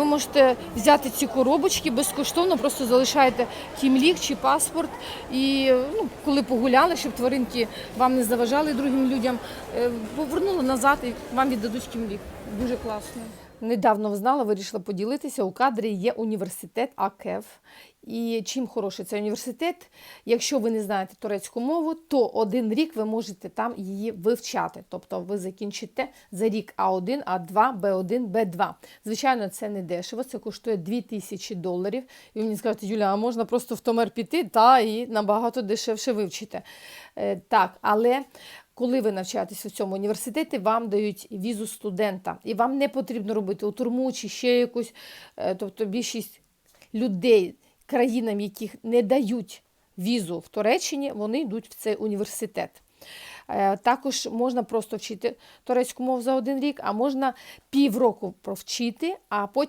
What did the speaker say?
ви можете взяти ці коробочки безкоштовно, просто залишаєте кімлік чи паспорт. І ну, коли погуляли, щоб тваринки вам не заважали другим людям, е, повернули назад і вам віддадуть кімлік. Дуже класно. Недавно взнала, вирішила поділитися. У кадрі є університет АКЕВ. І чим хороший цей університет, якщо ви не знаєте турецьку мову, то один рік ви можете там її вивчати. Тобто ви закінчите за рік А1, А2, Б1, Б2. Звичайно, це не дешево, це коштує 2000 доларів. І мені скажете, Юля, а можна просто в Томер піти та і набагато дешевше вивчити. Е, так, але коли ви навчаєтесь у цьому університеті, вам дають візу студента, і вам не потрібно робити у турму чи ще якусь. Е, Тобто більшість людей, країнам, яких не дають візу в Туреччині, вони йдуть в цей університет. Е, Також можна просто вчити турецьку мову за один рік, а можна півроку провчити, а потім